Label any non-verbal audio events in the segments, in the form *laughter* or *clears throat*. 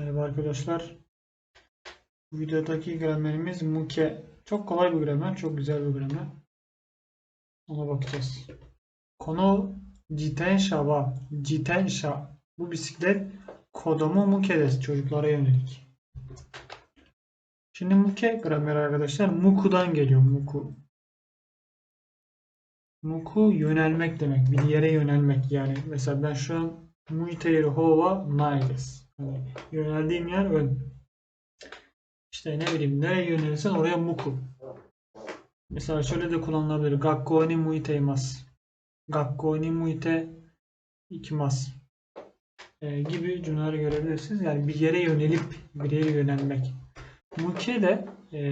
Merhaba arkadaşlar. Bu videodaki gramerimiz muke. Çok kolay bir gramer, çok güzel bir gramer. Ona bakacağız. Konu jitensha wa jitensha. Bu bisiklet kodomo muke desu. Çocuklara yönelik. Şimdi muke gramer arkadaşlar muku'dan geliyor. Muku. Muku yönelmek demek. Bir yere yönelmek. Yani mesela ben şu an muiteiru hou wa nai desu. Yani yöneldiğim yer ön. İşte ne bileyim nereye yönelirsen oraya muku. Mesela şöyle de kullanılabilir. Gakkou ni muite imasu. Gakkou ni muite ikimasu. Ee, gibi cümleleri görebilirsiniz. Yani bir yere yönelip bir yere yönelmek. Muke de e,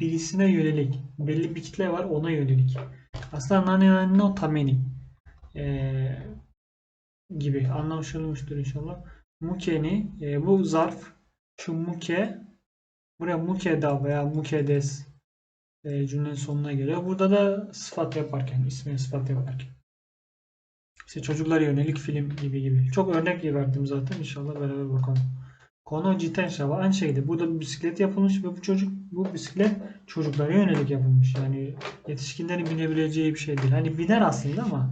birisine yönelik. Belli bir kitle var ona yönelik. Aslında nani nani no tameni e, gibi anlaşılmıştır inşallah. Muke'ni e, bu zarf şu muke buraya muke da veya muke des e, cümlenin sonuna geliyor. Burada da sıfat yaparken, ismi sıfat yaparken. İşte çocuklara yönelik film gibi gibi. Çok örnek verdim zaten. İnşallah beraber bakalım. Konu jitensha var. Aynı şekilde burada bir bisiklet yapılmış ve bu çocuk bu bisiklet çocuklara yönelik yapılmış. Yani yetişkinlerin binebileceği bir şey değil. Hani biner aslında ama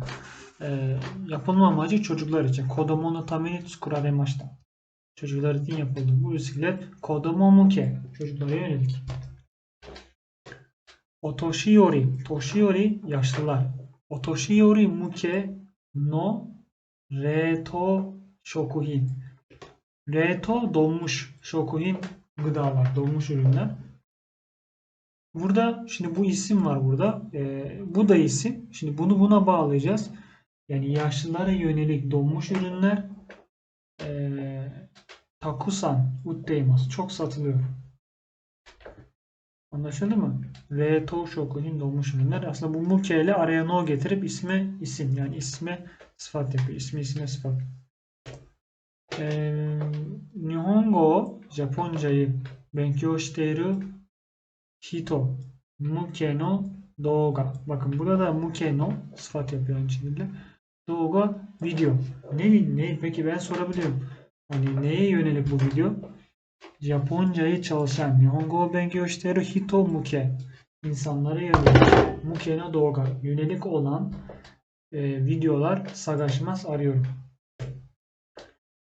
e, yapılma amacı çocuklar için. Kodomo no tameni tsukuraremashita. Çocuklar için yapıldı. Bu bisiklet kodomo muke. Çocuklara yönelik. Otoshiyori. Toshiyori yaşlılar. Otoshiyori muke no reto shokuhin. Reto donmuş shokuhin gıdalar, donmuş ürünler. Burada şimdi bu isim var burada. Ee, bu da isim. Şimdi bunu buna bağlayacağız. Yani yaşlılara yönelik donmuş ürünler ee, takusan utteimasu. Çok satılıyor. Anlaşıldı mı? Reto shokuhin donmuş ürünler. Aslında bu muke ile araya no getirip isme isim. Yani isme sıfat yapıyor. İsmi isme sıfat. Ee, Nihongo, Japoncayı benkyou shiteiru hito muke no doga. Bakın burada da muke no sıfat yapıyor aynı şekilde. Doga video. Ne, ne? Peki ben sorabiliyorum. Hani neye yönelik bu video? Japoncayı çalışan Nihongo benkyou shiteiru hito muke. İnsanlara yönelik. Muke no doga. Yönelik olan e, videolar sagaşmaz arıyorum.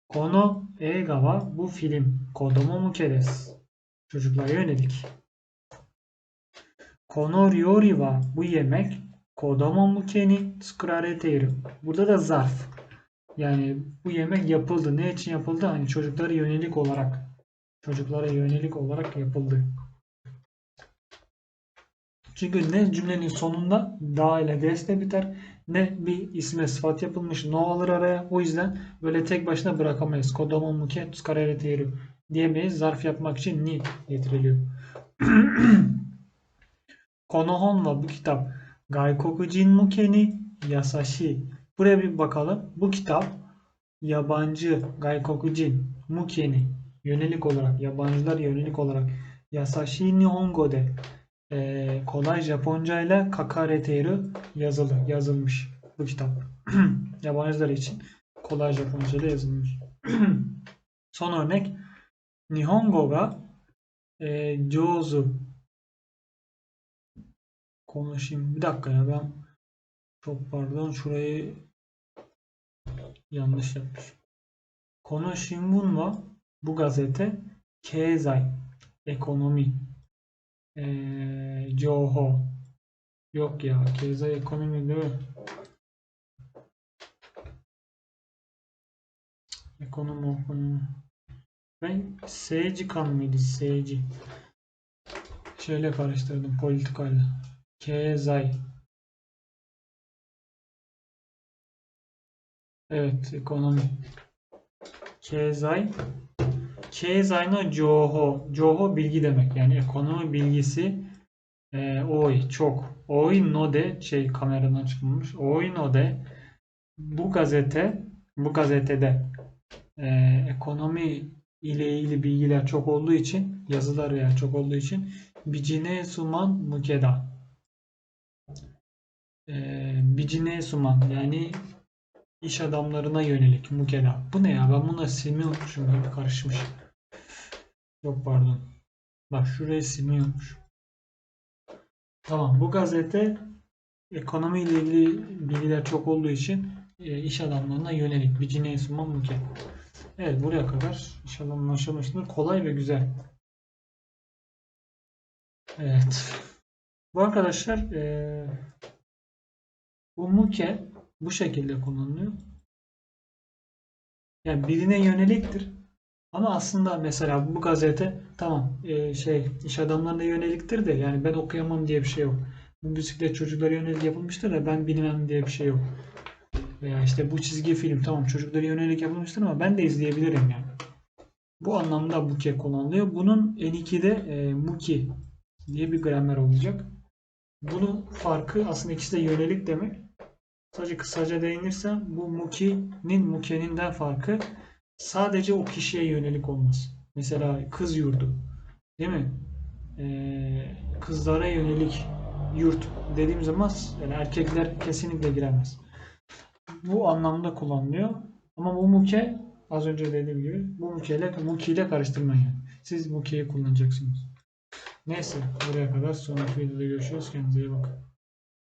Kono eiga wa bu film kodomo muke desu. Çocuklara yönelik. Kono ryori wa bu yemek kodomo muke ni tsukurarete Burada da zarf. Yani bu yemek yapıldı. Ne için yapıldı? Hani çocuklara yönelik olarak. Çocuklara yönelik olarak yapıldı. Çünkü ne cümlenin sonunda da ile des de biter ne bir isme sıfat yapılmış no alır araya. O yüzden böyle tek başına bırakamayız. Kodomo muke tsukarere teru diyemeyiz. Zarf yapmak için ni getiriliyor. *clears throat* Konohon bu kitap gaikokujin muke ni yasashi. Buraya bir bakalım. Bu kitap yabancı gaikokujin muke ni yönelik olarak yabancılar yönelik olarak yasashi nihongo de e, kolay Japonca ile kakareteru yazılı, yazılmış bu kitap. *clears throat* Yabancılar için kolay Japonca ile yazılmış. *clears throat* Son örnek Nihongo ga e, jozu konuşayım. Bir dakika ya ben çok pardon şurayı yanlış yapmışım. Kono Shimbun wa bu gazete Keizai ekonomi ee, Joho. Yok ya. Keza ekonomi değil mi? Ekonomi ekonomi. Ben Seijikan mıydı? Seiji. Şöyle karıştırdım politikayla. Kezai. Evet, ekonomi. Kezai Keizai no joho. Joho bilgi demek. Yani ekonomi bilgisi e, oi çok. Oi no de şey kameradan çıkmamış. Oi no de bu gazete bu gazetede e, ekonomi ile ilgili bilgiler çok olduğu için yazılar yani çok olduğu için bicine suman mukeda e, bicine suman yani iş adamlarına yönelik mukeda. Bu ne ya? Ben bunu silmeyi unutmuşum. Karışmış. Yok pardon. Bak şurayı silmiyormuş. Tamam bu gazete ekonomi ile ilgili bilgiler çok olduğu için e, iş adamlarına yönelik bir cine sunmam mümkün. Evet buraya kadar inşallah anlaşılmıştır. Kolay ve güzel. Evet. Bu arkadaşlar e, bu muke bu şekilde kullanılıyor. Yani birine yöneliktir. Ama aslında mesela bu gazete tamam e, şey iş adamlarına yöneliktir de yani ben okuyamam diye bir şey yok. Bu bisiklet çocuklara yönelik yapılmıştır da ben bilmem diye bir şey yok. Veya işte bu çizgi film tamam çocuklara yönelik yapılmıştır ama ben de izleyebilirim yani. Bu anlamda muke kullanılıyor. Bunun N2'de e, muki diye bir gramer olacak. Bunun farkı aslında ikisi de yönelik demek. Sadece kısaca değinirsem bu muki'nin mukeninden farkı sadece o kişiye yönelik olması. Mesela kız yurdu. Değil mi? Ee, kızlara yönelik yurt dediğim zaman yani erkekler kesinlikle giremez. Bu anlamda kullanılıyor. Ama bu muke az önce dediğim gibi bu muke ile muki ile karıştırmayın. Siz mukeyi kullanacaksınız. Neyse buraya kadar sonraki videoda görüşürüz. Kendinize iyi bakın.